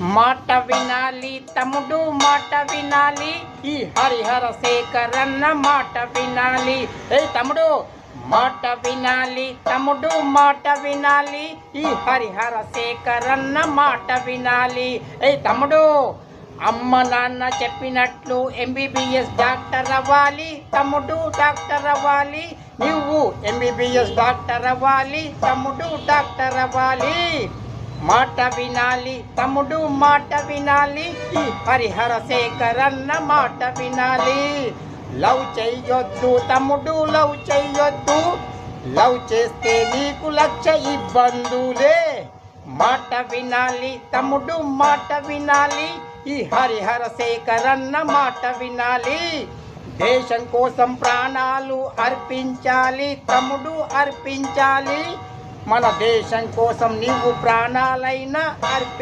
మాట వినాలి తమ్ముడు మాట వినాలి. ఈ హరిహర శేఖరన్న మాట వినాలి. ఏ తమ్ముడు మాట వినాలి తమ్ముడు మాట వినాలి. ఈ హరిహర శేఖరన్న మాట వినాలి. ఏ తమ్ముడు అమ్మ నాన్న చెప్పినట్లు ఎంబీబీఎస్ డాక్టర్ అవ్వాలి తమ్ముడు డాక్టర్ అవ్వాలి. నువ్వు ఎంబీబీఎస్ డాక్టర్ అవ్వాలి తమ్ముడు డాక్టర్ అవ్వాలి. మాట వినాలి తమ్ముడు మాట వినాలి హరిహర హరిహర శేఖరన్న మాట వినాలి. లవ్ చెయ్యొద్దు తమ్ముడు లవ్ చెయ్యొద్దు. లవ్ చేస్తే నీకు లక్ష ఇబ్బందులే. మాట వినాలి తమ్ముడు మాట వినాలి ఈ హరిహర శేఖరన్న మాట వినాలి. దేశం కోసం ప్రాణాలు అర్పించాలి తమ్ముడు అర్పించాలి. మన దేశం కోసం నీవు ప్రాణాలైనా అర్పి